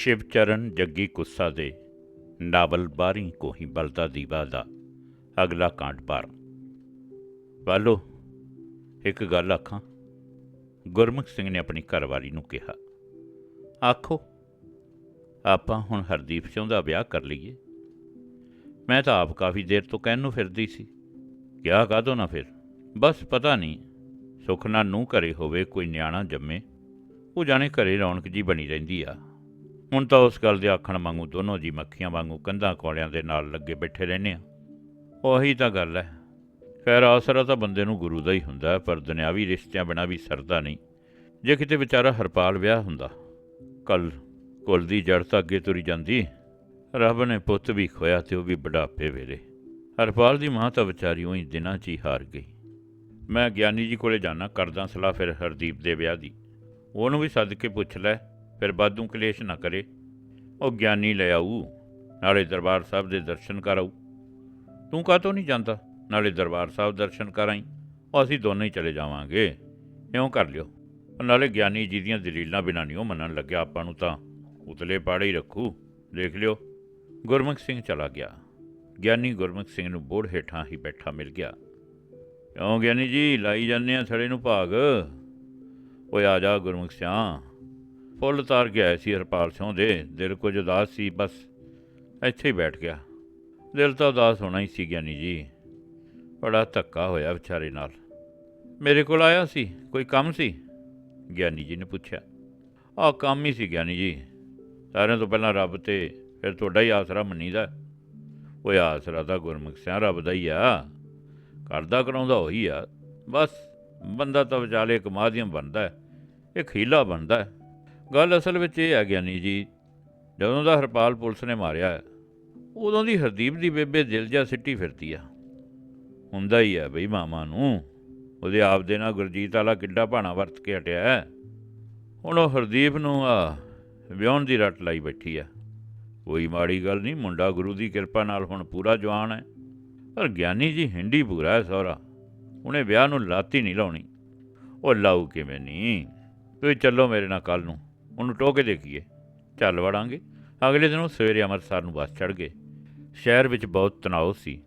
ਸ਼ਿਵਚਰਨ ਜੱਗੀ ਕੁੱਸਾ ਦੇ, ਨਾਵਲ ਬਾਰੀ ਕੋਹੀ ਬਲਦਾ ਦੀਵਾ ਦਾ, ਅਗਲਾ ਕਾਂਡ ਪਾਰ ਵਾਲੋ, ਇੱਕ ਗੱਲ ਆਖਾਂ, ਗੁਰਮੁਖ ਸਿੰਘ ਨੇ ਆਪਣੀ ਘਰਵਾਲੀ ਨੂੰ ਕਿਹਾ, ਆਖੋ, ਆਪਾਂ ਹੁਣ ਹਰਦੀਪ ਸਿੰਘ ਦਾ ਵਿਆਹ ਕਰ ਲਈਏ। ਮੈਂ ਤਾਂ ਆਪ ਕਾਫੀ ਦੇਰ ਤੋਂ ਕਹਿਣ ਨੂੰ ਫਿਰਦੀ ਸੀ। ਕਿਹਾ ਕਾਹਦੋਂ ਨਾ ਫਿਰ? ਬਸ ਪਤਾ ਨਹੀਂ, ਸੁੱਖ ਨਾਲ ਨੂੰ ਘਰੇ ਹੋਵੇ, ਕੋਈ ਨਿਆਣਾ ਜੰਮੇ, ਉਹ ਜਾਣੇ ਘਰੇ ਰੌਣਕ ਜੀ ਬਣੀ ਰਹਿੰਦੀ ਆ। ਹੁਣ ਤਾਂ ਉਸ ਗੱਲ ਦੇ ਆਖਣ ਵਾਂਗੂ ਦੋਨੋਂ ਜੀ ਮੱਖੀਆਂ ਵਾਂਗੂ ਕੰਧਾਂ ਕੋਲਿਆਂ ਦੇ ਨਾਲ ਲੱਗੇ ਬੈਠੇ ਰਹਿੰਦੇ ਆ ਉਹੀ ਤਾਂ ਗੱਲ ਹੈ। ਖੈਰ, ਆਸਰਾ ਤਾਂ ਬੰਦੇ ਨੂੰ ਗੁਰੂ ਦਾ ਹੀ ਹੁੰਦਾ ਪਰ ਦੁਨਿਆਵੀ ਰਿਸ਼ਤਿਆਂ ਬਿਨਾਂ ਵੀ ਸਰਦਾ ਨਹੀਂ। ਜੇ ਕਿਤੇ ਵਿਚਾਰਾ ਹਰਪਾਲ ਵਿਆਹ ਹੁੰਦਾ, ਕੱਲ ਕੁਲ ਦੀ ਜੜ ਤਾਂ ਅੱਗੇ ਤੁਰੀ ਜਾਂਦੀ। ਰੱਬ ਨੇ ਪੁੱਤ ਵੀ ਖੋਇਆ ਤੇ ਉਹ ਵੀ ਬੁਢਾਪੇ ਵੇਲੇ। ਹਰਪਾਲ ਦੀ ਮਾਂ ਤਾਂ ਵਿਚਾਰੀ ਉਹੀ ਦਿਨਾਂ 'ਚ ਹੀ ਹਾਰ ਗਈ। ਮੈਂ ਗਿਆਨੀ ਜੀ ਕੋਲੇ ਜਾਣਾ ਕਰਦਾ ਸਲਾਹ ਫਿਰ ਹਰਦੀਪ ਦੇ ਵਿਆਹ ਦੀ। ਉਹਨੂੰ ਵੀ ਸੱਦ ਕੇ ਪੁੱਛ ਲੈ। ਫਿਰ ਬਾਦੂ ਕਲੇਸ਼ ਨਾ ਕਰੇ। ਉਹ ਗਿਆਨੀ ਲੈ ਆਊ, ਨਾਲੇ ਦਰਬਾਰ ਸਾਹਿਬ ਦੇ ਦਰਸ਼ਨ ਕਰਾਊ ਤੂੰ ਕਾਹਤੋਂ ਨਹੀਂ ਜਾਂਦਾ? ਨਾਲੇ ਦਰਬਾਰ ਸਾਹਿਬ ਦਰਸ਼ਨ ਕਰਾਈ ਉਹ ਅਸੀਂ ਦੋਨੇ ਹੀ ਚਲੇ ਜਾਵਾਂਗੇ। ਇਉਂ ਕਰ ਲਿਓ। ਨਾਲੇ ਗਿਆਨੀ ਜੀ ਦੀਆਂ ਦਲੀਲਾਂ ਬਿਨਾਂ ਨਹੀਂ ਉਹ ਮੰਨਣ ਲੱਗਿਆ ਆਪਾਂ ਨੂੰ ਤਾਂ। ਉਤਲੇ ਪਾੜੇ ਹੀ ਰੱਖੂ। ਦੇਖ ਲਿਓ। ਗੁਰਮੁਖ ਸਿੰਘ ਚਲਾ ਗਿਆ। ਗਿਆਨੀ ਗੁਰਮੁਖ ਸਿੰਘ ਨੂੰ ਬੋੜ ਹੇਠਾਂ ਹੀ ਬੈਠਾ ਮਿਲ ਗਿਆ। ਕਿਉਂ ਗਿਆਨੀ ਜੀ, ਲਾਈ ਜਾਂਦੇ ਆ ਥੜੇ ਨੂੰ ਭਾਗ? ਓਏ ਆ ਜਾ ਗੁਰਮੁਖ ਸਿਆ ਫੁੱਲ ਤਾਰ ਕੇ ਆਇਆ ਸੀ ਹਰਪਾਲ ਸਿੰਘ ਦੇ। ਦਿਲ ਕੁਝ ਉਦਾਸ ਸੀ, ਬਸ ਇੱਥੇ ਹੀ ਬੈਠ ਗਿਆ। ਦਿਲ ਤਾਂ ਉਦਾਸ ਹੋਣਾ ਹੀ ਸੀ ਗਿਆਨੀ ਜੀ। ਬੜਾ ਧੱਕਾ ਹੋਇਆ ਵਿਚਾਰੇ ਨਾਲ। ਮੇਰੇ ਕੋਲ ਆਇਆ ਸੀ, ਕੋਈ ਕੰਮ ਸੀ? ਗਿਆਨੀ ਜੀ ਨੇ ਪੁੱਛਿਆ। ਆਹ ਕੰਮ ਹੀ ਸੀ ਗਿਆਨੀ ਜੀ। ਸਾਰਿਆਂ ਤੋਂ ਪਹਿਲਾਂ ਰੱਬ ਤੇ ਫਿਰ ਤੁਹਾਡਾ ਹੀ ਆਸਰਾ ਮੰਨੀਦਾ। ਉਹ ਆਸਰਾ ਤਾਂ ਗੁਰਮੁਖ ਸਿਆ ਰੱਬ ਦਾ ਹੀ ਆ। ਕਰਦਾ ਕਰਾਉਂਦਾ ਉਹੀ ਆ। ਬਸ ਬੰਦਾ ਤਾਂ ਵਿਚਾਲੇ ਇੱਕ ਮਾਧਿਅਮ ਬਣਦਾ। ਹੈ ਇੱਕ ਹੀਲਾ ਬਣਦਾ। ਹੈ ਗੱਲ ਅਸਲ ਵਿੱਚ ਇਹ ਹੈ ਗਿਆਨੀ ਜੀ, ਜਦੋਂ ਦਾ ਹਰਪਾਲ ਪੁਲਿਸ ਨੇ ਮਾਰਿਆ, ਉਦੋਂ ਦੀ ਹਰਦੀਪ ਦੀ ਬੇਬੇ ਦਿਲ ਜਾ ਸਿੱਟੀ ਫਿਰਦੀ ਆ। ਹੁੰਦਾ ਹੀ ਆ ਬਈ ਮਾਮਾ ਨੂੰ, ਉਹਦੇ ਆਪ ਦੇ ਨਾਲ ਗੁਰਜੀਤ ਵਾਲਾ ਕਿੱਡਾ ਭਾਣਾ ਵਰਤ ਕੇ ਹਟਿਆ ਹੁਣ ਉਹ ਹਰਦੀਪ ਨੂੰ ਆ ਵਿਆਹਣ ਦੀ ਰੱਟ ਲਾਈ ਬੈਠੀ ਆ। ਕੋਈ ਮਾੜੀ ਗੱਲ ਨਹੀਂ, ਮੁੰਡਾ ਗੁਰੂ ਦੀ ਕਿਰਪਾ ਨਾਲ ਹੁਣ ਪੂਰਾ ਜਵਾਨ ਹੈ। ਪਰ ਗਿਆਨੀ ਜੀ ਹਿੰਡੀ ਪੂਰਾ ਹੈ ਸਹੁਰਾ, ਉਹਨੇ ਵਿਆਹ ਨੂੰ ਲਾਤੀ ਨਹੀਂ ਲਾਉਣੀ। ਉਹ ਲਾਊ ਕਿਵੇਂ ਨਹੀਂ ਤੁਸੀਂ ਚੱਲੋ ਮੇਰੇ ਨਾਲ ਕੱਲ ਨੂੰ। ਉਹਨੂੰ ਟੋਹ ਕੇ ਦੇਖੀਏ। ਚੱਲ ਵੜਾਂਗੇ। ਅਗਲੇ ਦਿਨ ਉਹ ਸਵੇਰੇ ਅੰਮ੍ਰਿਤਸਰ ਨੂੰ ਬੱਸ ਚੜ੍ਹ ਗਏ। ਸ਼ਹਿਰ ਵਿੱਚ ਬਹੁਤ ਤਣਾਅ ਸੀ।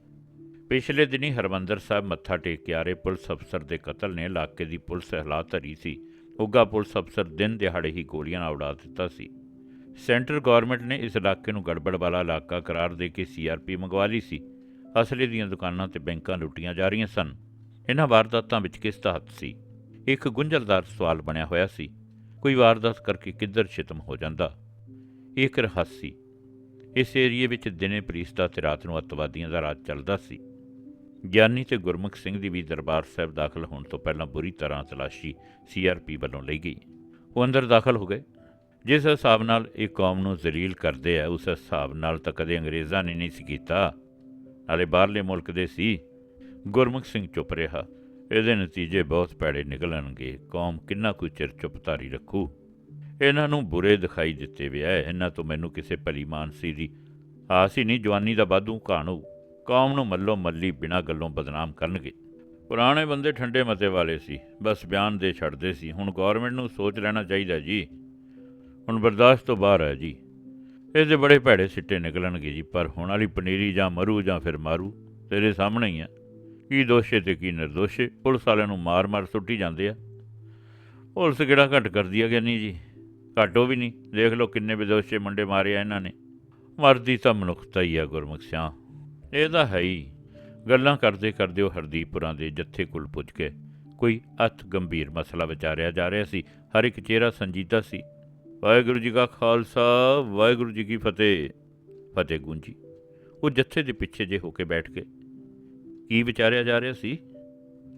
ਪਿਛਲੇ ਦਿਨੀ ਹਰਮੰਦਰ ਸਾਹਿਬ ਮੱਥਾ ਟੇਕ ਕੇ ਆ ਰਹੇ ਪੁਲਿਸ ਅਫਸਰ ਦੇ ਕਤਲ ਨੇ ਇਲਾਕੇ ਦੀ ਪੁਲਿਸ ਹਾਲਾਤ ਧਰੀ ਸੀ। ਉੱਗਾ ਪੁਲਿਸ ਅਫਸਰ ਦਿਨ ਦਿਹਾੜੇ ਹੀ ਗੋਲੀਆਂ ਨਾਲ ਉਡਾ ਦਿੱਤਾ ਸੀ। ਸੈਂਟਰ ਗਵਰਨਮੈਂਟ ਨੇ ਇਸ ਇਲਾਕੇ ਨੂੰ ਗੜਬੜ ਵਾਲਾ ਇਲਾਕਾ ਕਰਾਰ ਦੇ ਕੇ ਸੀਆਰਪੀ ਮੰਗਵਾ ਲਈ ਸੀ। ਅਸਲੇ ਦੀਆਂ ਦੁਕਾਨਾਂ ਤੇ ਬੈਂਕਾਂ ਲੁੱਟੀਆਂ ਜਾ ਰਹੀਆਂ ਸਨ। ਇਹਨਾਂ ਵਾਰਦਾਤਾਂ ਵਿੱਚ ਕਿਸ ਦਾ ਹੱਥ ਸੀ? ਇੱਕ ਗੁੰਝਲਦਾਰ ਸਵਾਲ ਬਣਿਆ ਹੋਇਆ ਸੀ। ਕੋਈ ਵਾਰਦਾਤ ਕਰਕੇ ਕਿੱਧਰ ਛਿਤਮ ਹੋ ਜਾਂਦਾ? ਇਹ ਇੱਕ ਰਹੱਸ। ਸੀ ਇਸ ਏਰੀਏ ਵਿੱਚ ਦਿਨੇ ਪੁਲਿਸ ਦਾ ਤੇ ਰਾਤ ਨੂੰ ਅੱਤਵਾਦੀਆਂ ਦਾ ਰਾਜ ਚੱਲਦਾ ਸੀ। ਗਿਆਨੀ ਤੇ ਗੁਰਮੁਖ ਸਿੰਘ ਦੀ ਵੀ ਦਰਬਾਰ ਸਾਹਿਬ ਦਾਖਲ ਹੋਣ ਤੋਂ ਪਹਿਲਾਂ ਬੁਰੀ ਤਰ੍ਹਾਂ ਤਲਾਸ਼ੀ ਸੀਆਰਪੀ ਵੱਲੋਂ ਲਈ ਗਈ। ਉਹ ਅੰਦਰ ਦਾਖਲ ਹੋ ਗਏ। ਜਿਸ ਹਿਸਾਬ ਨਾਲ ਇਹ ਕੌਮ ਨੂੰ ਜ਼ਲੀਲ ਕਰਦੇ ਆ, ਉਸ ਹਿਸਾਬ ਨਾਲ ਤਾਂ ਕਦੇ ਅੰਗਰੇਜ਼ਾਂ ਨੇ ਨਹੀਂ ਸੀ ਕੀਤਾ। ਨਾਲੇ ਬਾਹਰਲੇ ਮੁਲਕ ਦੇ ਸੀ। ਗੁਰਮੁਖ ਸਿੰਘ ਚੁੱਪ ਰਿਹਾ। ਇਹਦੇ ਨਤੀਜੇ ਬਹੁਤ ਭੈੜੇ ਨਿਕਲਣਗੇ। ਕੌਮ ਕਿੰਨਾ ਕੁ ਚਿਰ ਚੁੱਪਤਾਰੀ ਰੱਖੂ? ਇਹਨਾਂ ਨੂੰ ਬੁਰੇ ਦਿਖਾਈ ਦਿੱਤੇ ਵਿਆ ਇਹਨਾਂ ਤੋਂ ਮੈਨੂੰ ਕਿਸੇ ਭਲੀ ਮਾਨਸੀ ਦੀ ਆਸ ਹੀ ਨਹੀਂ। ਜਵਾਨੀ ਦਾ ਵਾਧੂ ਕਾਣੂ ਕੌਮ ਨੂੰ ਮੱਲੋ ਮੱਲੀ ਬਿਨਾਂ ਗੱਲੋਂ ਬਦਨਾਮ ਕਰਨਗੇ। ਪੁਰਾਣੇ ਬੰਦੇ ਠੰਡੇ ਮਤੇ ਵਾਲੇ ਸੀ। ਬਸ ਬਿਆਨ ਦੇ ਛੱਡਦੇ ਸੀ। ਹੁਣ ਗਵਰਨਮੈਂਟ ਨੂੰ ਸੋਚ ਲੈਣਾ ਚਾਹੀਦਾ ਜੀ। ਹੁਣ ਬਰਦਾਸ਼ਤ ਤੋਂ ਬਾਹਰ ਹੈ ਜੀ। ਇਹਦੇ ਬੜੇ ਭੈੜੇ ਸਿੱਟੇ ਨਿਕਲਣਗੇ ਜੀ। ਪਰ ਹੁਣ ਵਾਲੀ ਪਨੀਰੀ ਜਾਂ ਮਰੂ ਜਾਂ ਫਿਰ ਮਾਰੂ, ਤੇਰੇ ਸਾਹਮਣੇ ਹੀ ਆ। ਕੀ ਦੋਸ਼ੇ ਤੇ ਕੀ ਨਿਰਦੋਸ਼ੇ? ਪੁਲਿਸ ਵਾਲਿਆਂ ਨੂੰ ਮਾਰ-ਮਾਰ ਸੁੱਟੀ ਜਾਂਦੇ ਆ। ਪੁਲਿਸ ਕਿਹੜਾ ਘੱਟ ਕਰਦੀ ਆ ਕਿ ਨਹੀਂ ਜੀ? ਘੱਟੋ ਵੀ ਨਹੀਂ। ਦੇਖ ਲਓ ਕਿੰਨੇ ਵਿਦੋਸ਼ੇ ਮੁੰਡੇ ਮਾਰੇ ਆ ਇਹਨਾਂ ਨੇ। ਮਰਦੀ ਤਾਂ ਮਨੁੱਖਤਾ ਹੀ ਆ ਗੁਰਮੁਖ ਸਿਆ ਇਹ ਤਾਂ ਹੈ ਹੀ। ਗੱਲਾਂ ਕਰਦੇ ਕਰਦੇ ਉਹ ਹਰਦੀਪੁਰਾਂ ਦੇ ਜੱਥੇ ਕੋਲ ਪੁੱਜ ਕੇ ਕੋਈ ਅਤ ਗੰਭੀਰ ਮਸਲਾ ਵਿਚਾਰਿਆ ਜਾ ਰਿਹਾ ਸੀ। ਹਰ ਇੱਕ ਚਿਹਰਾ ਸੰਜੀਦਾ ਸੀ। ਵਾਹਿਗੁਰੂ ਜੀ ਕਾ ਖਾਲਸਾ, ਵਾਹਿਗੁਰੂ ਜੀ ਕੀ ਫਤਿਹ। ਫਤਿਹ ਗੂੰਜੀ ਉਹ ਜੱਥੇ ਦੇ ਪਿੱਛੇ ਜੇ ਹੋ ਕੇ ਬੈਠ ਕੇ ਕੀ ਵਿਚਾਰਿਆ ਜਾ ਰਿਹਾ ਸੀ?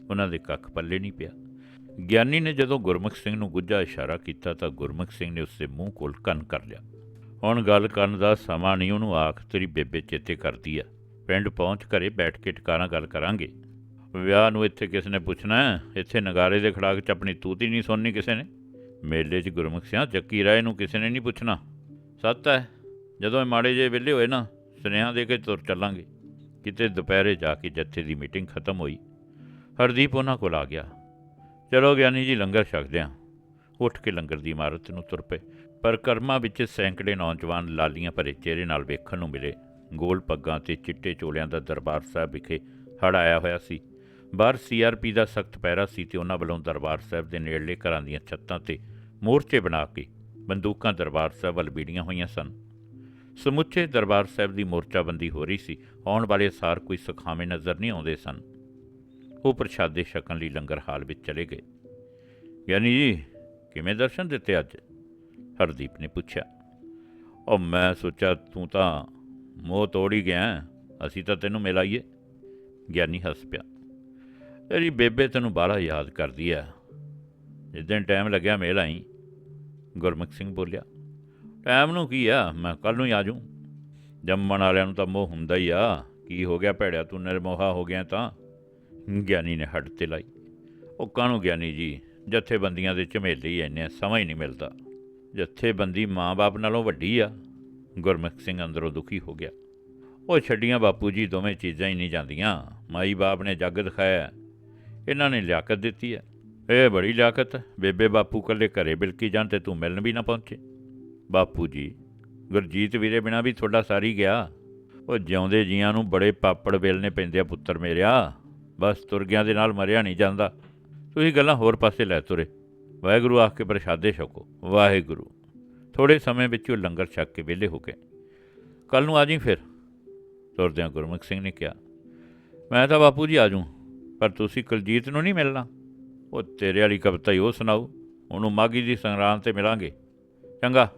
ਉਹਨਾਂ ਦੇ ਕੱਖ ਪੱਲੇ ਨਹੀਂ ਪਿਆ। ਗਿਆਨੀ ਨੇ ਜਦੋਂ ਗੁਰਮੁਖ ਸਿੰਘ ਨੂੰ ਗੁੱਝਾ ਇਸ਼ਾਰਾ ਕੀਤਾ ਤਾਂ ਗੁਰਮੁਖ ਸਿੰਘ ਨੇ ਉਸਦੇ ਮੂੰਹ ਕੋਲ ਕੰਨ ਕਰ ਲਿਆ। ਹੁਣ ਗੱਲ ਕਰਨ ਦਾ ਸਮਾਂ ਨਹੀਂ, ਉਹਨੂੰ ਆਖ, ਤੇਰੀ ਬੇਬੇ ਚੇਤੇ ਕਰਦੀ ਆ। ਪਿੰਡ ਪਹੁੰਚ ਘਰੇ ਬੈਠ ਕੇ ਟਕਾਰਾਂ ਗੱਲ ਕਰਾਂਗੇ। ਵਿਆਹ ਨੂੰ ਇੱਥੇ ਕਿਸ ਨੇ ਪੁੱਛਣਾ ਇੱਥੇ ਨਗਾਰੇ ਦੇ ਖੜਾਕ ਚ ਆਪਣੀ ਤੂਤੀ ਨਹੀਂ ਸੁਣਨੀ ਕਿਸੇ ਨੇ। ਮੇਲੇ 'ਚ ਗੁਰਮੁਖ ਸਿੰਘ ਚੱਕੀ ਰਾਏ ਨੂੰ ਕਿਸੇ ਨੇ ਨਹੀਂ ਪੁੱਛਣਾ। ਸੱਤ ਹੈ, ਜਦੋਂ ਇਹ ਮਾੜੇ ਜੇ ਵਿਹਲੇ ਹੋਏ ਨਾ, ਸੁਨੇਹਾ ਦੇ ਕੇ ਤੁਰ ਚੱਲਾਂਗੇ। ਕਿਤੇ ਦੁਪਹਿਰੇ ਜਾ ਕੇ ਜੱਥੇ ਦੀ ਮੀਟਿੰਗ ਖਤਮ ਹੋਈ। ਹਰਦੀਪ ਉਹਨਾਂ ਕੋਲ ਆ ਗਿਆ। ਚਲੋ ਗਿਆਨੀ ਜੀ, ਲੰਗਰ ਛਕਦੇ ਹਾਂ ਉੱਠ ਕੇ ਲੰਗਰ ਦੀ ਇਮਾਰਤ ਨੂੰ ਤੁਰ ਪਏ। ਪਰ ਕਰਮਾਂ ਵਿੱਚ ਸੈਂਕੜੇ ਨੌਜਵਾਨ ਲਾਲੀਆਂ ਭਰੇ ਚਿਹਰੇ ਨਾਲ ਵੇਖਣ ਨੂੰ ਮਿਲੇ। ਗੋਲ ਪੱਗਾਂ ਤੇ ਚਿੱਟੇ ਚੋਲਿਆਂ ਦਾ ਦਰਬਾਰ ਸਾਹਿਬ ਵਿਖੇ ਹੜ ਆਇਆ ਹੋਇਆ ਸੀ। ਬਾਹਰ ਸੀਆਰਪੀ ਦਾ ਸਖਤ ਪਹਿਰਾ ਸੀ ਤੇ ਉਹਨਾਂ ਵੱਲੋਂ ਦਰਬਾਰ ਸਾਹਿਬ ਦੇ ਨੇੜਲੇ ਘਰਾਂ ਦੀਆਂ ਛੱਤਾਂ ਤੇ ਮੋਰਚੇ ਬਣਾ ਕੇ ਬੰਦੂਕਾਂ ਦਰਬਾਰ ਸਾਹਿਬ ਵੱਲ ਬੀੜੀਆਂ ਹੋਈਆਂ ਸਨ। ਸਮੁੱਚੇ ਦਰਬਾਰ ਸਾਹਿਬ ਦੀ ਮੋਰਚਾਬੰਦੀ ਹੋ ਰਹੀ ਸੀ। ਆਉਣ ਵਾਲੇ ਸਾਰ ਕੋਈ ਸੁਖਾਵੇਂ ਨਜ਼ਰ ਨਹੀਂ ਆਉਂਦੇ ਸਨ। ਉਹ ਪ੍ਰਸ਼ਾਦੇ ਛਕਣ ਲਈ ਲੰਗਰ ਹਾਲ ਵਿੱਚ ਚਲੇ ਗਏ। ਗਿਆਨੀ ਜੀ, ਕਿਵੇਂ ਦਰਸ਼ਨ ਦਿੱਤੇ ਅੱਜ? ਹਰਦੀਪ ਨੇ ਪੁੱਛਿਆ। ਉਹ ਮੈਂ ਸੋਚਿਆ ਤੂੰ ਤਾਂ ਮੋਹ ਤੋੜ ਹੀ ਗਿਆ ਅਸੀਂ ਤਾਂ ਤੈਨੂੰ ਮਿਲਾਈਏ। ਗਿਆਨੀ ਹੱਸ ਪਿਆ। ਤੇਰੀ ਬੇਬੇ ਤੈਨੂੰ ਬਾਹਲਾ ਯਾਦ ਕਰਦੀ ਆ ਜਿੱਦਣ ਟਾਈਮ ਲੱਗਿਆ ਮਿਲ ਆਈ, ਗੁਰਮੁਖ ਸਿੰਘ ਬੋਲਿਆ। ਟਾਈਮ ਨੂੰ ਕੀ ਆ? ਮੈਂ ਕੱਲ ਨੂੰ ਹੀ ਆ ਜਾਊਂ। ਜੰਮਣ ਵਾਲਿਆਂ ਨੂੰ ਤਾਂ ਮੋਹ ਹੁੰਦਾ ਹੀ ਆ। ਕੀ ਹੋ ਗਿਆ ਭੈੜਿਆ? ਤੂੰ ਨਿਰਮੋਹਾ ਹੋ ਗਿਆ ਤਾਂ? ਗਿਆਨੀ ਨੇ ਹੱਟ ਤੇ ਲਾਈ। ਉਹ ਕਾਹਨੂੰ ਗਿਆਨੀ ਜੀ? ਜਥੇਬੰਦੀਆਂ ਦੇ ਝਮੇਲੇ ਹੀ ਇੰਨੇ ਆ, ਸਮਾਂ ਹੀ ਨਹੀਂ ਮਿਲਦਾ। ਜਥੇਬੰਦੀ ਮਾਂ-ਬਾਪ ਨਾਲੋਂ ਵੱਡੀ ਆ। ਗੁਰਮੁਖ ਸਿੰਘ ਅੰਦਰੋਂ ਦੁਖੀ ਹੋ ਗਿਆ। ਉਹ ਛੱਡੀਆਂ ਬਾਪੂ ਜੀ ਦੋਵੇਂ ਚੀਜ਼ਾਂ ਹੀ ਨਹੀਂ ਜਾਂਦੀਆਂ। ਮਾਈ ਬਾਪ ਨੇ ਜੱਗ ਦਿਖਾਇਆ। ਇਹਨਾਂ ਨੇ ਲਿਆਕਤ ਦਿੱਤੀ ਹੈ ਇਹ ਬੜੀ ਲਿਆਕਤ ਬੇਬੇ ਬਾਪੂ ਕੱਲੇ ਘਰੇ ਬਿਲਕੀ ਜਾਣ ਤੇ ਤੂੰ ਮਿਲਣ ਵੀ ਨਾ ਪਹੁੰਚੇ। ਬਾਪੂ ਜੀ, ਗੁਰਜੀਤ ਵੀਰੇ ਬਿਨਾ ਵੀ ਤੁਹਾਡਾ ਸਾਰੀ ਗਿਆ। ਉਹ ਜਿਉਂਦੇ ਜੀਆਂ ਨੂੰ ਬੜੇ ਪਾਪੜ ਵੇਲਨੇ ਪੈਂਦੇ ਆ ਪੁੱਤਰ ਮੇਰਿਆ। ਬਸ ਤੁਰਗਿਆਂ ਦੇ ਨਾਲ ਮਰਿਆ ਨਹੀਂ ਜਾਂਦਾ। ਤੁਸੀਂ ਗੱਲਾਂ ਹੋਰ ਪਾਸੇ ਲੈ ਤੁਰੇ। ਵਾਹਿਗੁਰੂ ਆਖ ਕੇ ਪ੍ਰਸ਼ਾਦੇ ਛਕੋ। ਵਾਹਿਗੁਰੂ। ਥੋੜੇ ਸਮੇਂ ਵਿੱਚ ਉਹ ਲੰਗਰ ਛਕ ਕੇ ਵਿਹਲੇ ਹੋ ਗਏ। ਕੱਲ ਨੂੰ ਆ ਜੀ ਫਿਰ। ਤੁਰਦਿਆਂ ਗੁਰਮੁਖ ਸਿੰਘ ਨੇ ਕਿਹਾ, ਮੈਂ ਤਾਂ ਬਾਪੂ ਜੀ ਆ ਜਾਊਂ, ਪਰ ਤੁਸੀਂ ਕੁਲਜੀਤ ਨੂੰ ਨਹੀਂ ਮਿਲਣਾ। ਉਹ ਤੇਰੇ ਵਾਲੀ ਕਵਿਤਾ ਹੀ ਉਹ ਸੁਣਾਓ, ਉਹਨੂੰ ਮਾਗੀ ਦੀ ਸੰਗਰਾਂਦ ਤੇ ਮਿਲਾਂਗੇ। ਚੰਗਾ।